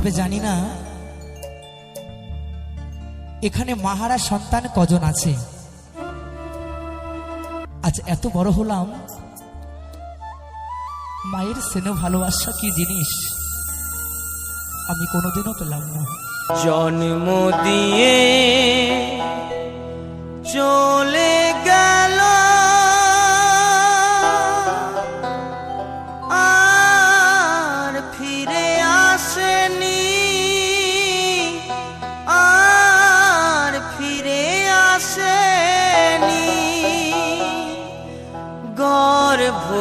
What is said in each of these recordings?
তবে জানি না, এখানে মাহারা সন্তান কজন আছে? আজ এত বড় হলাম, মায়ের স্নেহ ভালোবাসা কি জিনিস? আমি কোনোদিনও পেলাম না। জন্ম দিয়ে চলে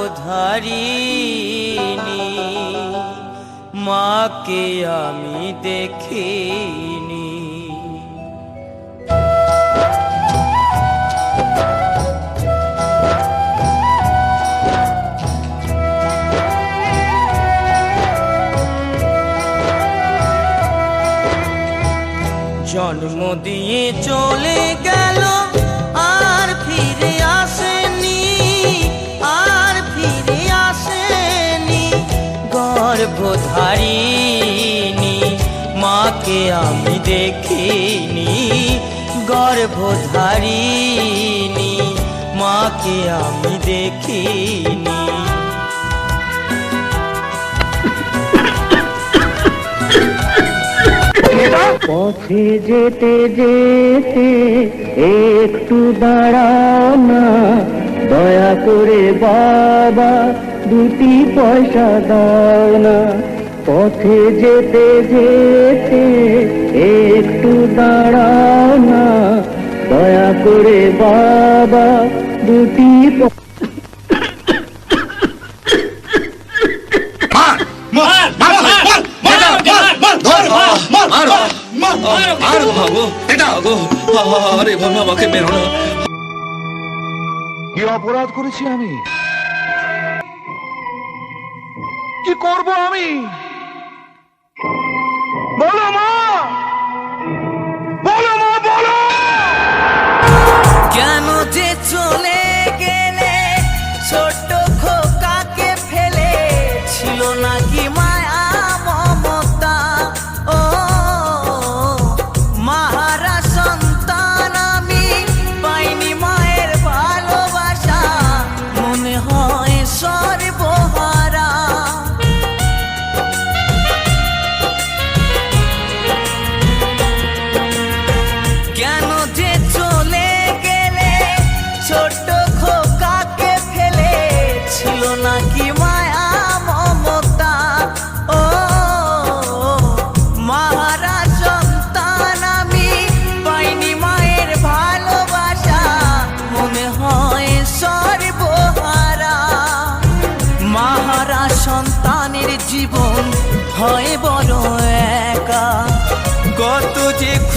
গর্ভধারিণী মাকে আমি দেখিনি। জন্ম দিয়ে চলে গেল গর্ভধারিণী মাকে আমি দেখিনি। গর্ভধারিণী মাকে আমি দেখিনি। পথে যেতে যেতে একটু দাঁড়াও না। দয়া করে বাবা দুটি পয়সা দাও না পথে যেতে যেতে একটু দাঁড়াও না দয়া করে বাবা দুটি আর বাবু বাবা আমাকে মেরো না কি অপরাধ করেছি আমি। কি করব আমি? বলো মা! বলো মা বলো! কেন যে চলে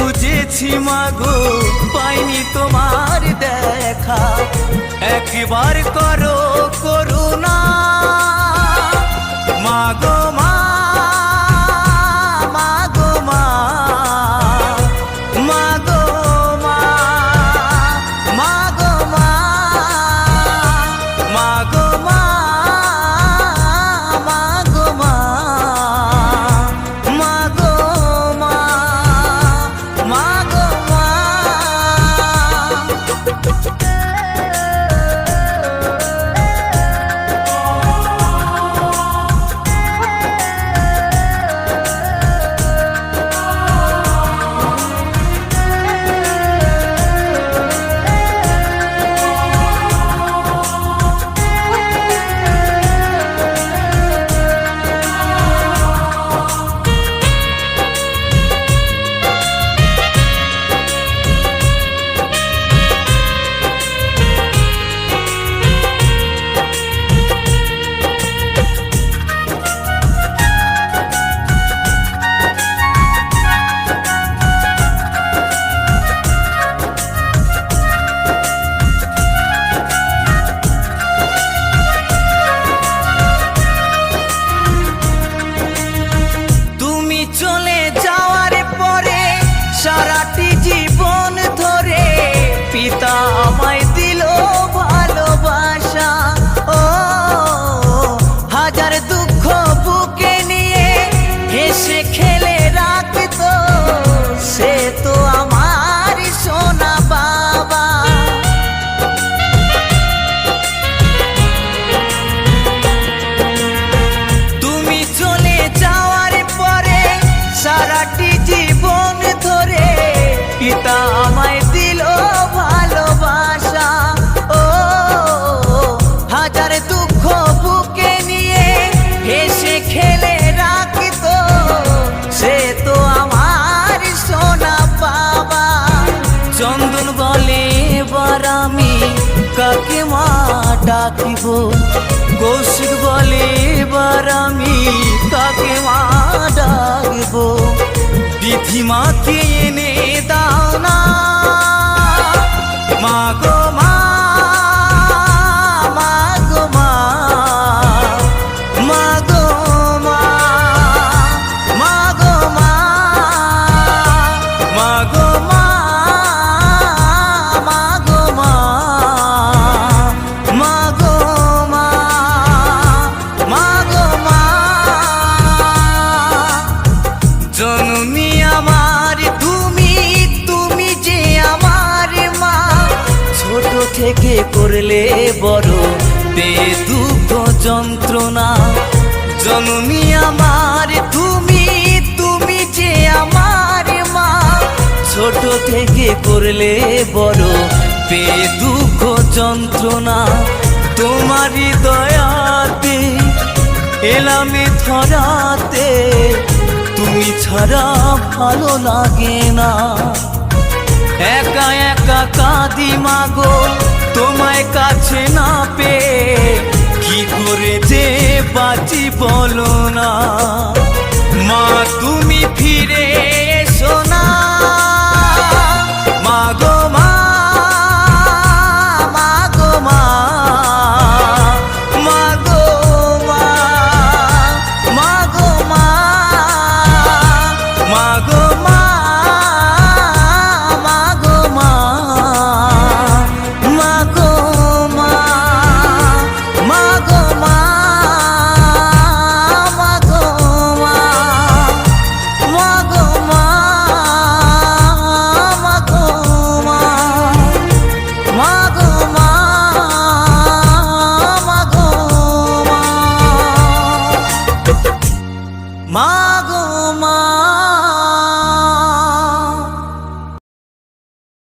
খুঁজেছি মাগো পাইনি তোমার দেখা। একবার করো করুণা। ডাকিব? কৌশিক বলে এবার আমি কাকে মা ডাকব? বিধিমাকে এনে দাও না। মা গো মা মা থেকে করলে বড় বে দুঃখ যন্ত্রণা। জননী আমার, তুমি তুমি যে আমার মা। ছোট থেকে করলে বড় পে দুঃখ যন্ত্রণা। তোমারই দয়াতে, এলামে ধরাতে তুমি ছাড়া ভালো লাগে না। একা একা কাঁদি মাগো, তোমায় কাছে না পেয়ে কি করে যে বাঁচি বলো না? মা, তুমি ফিরে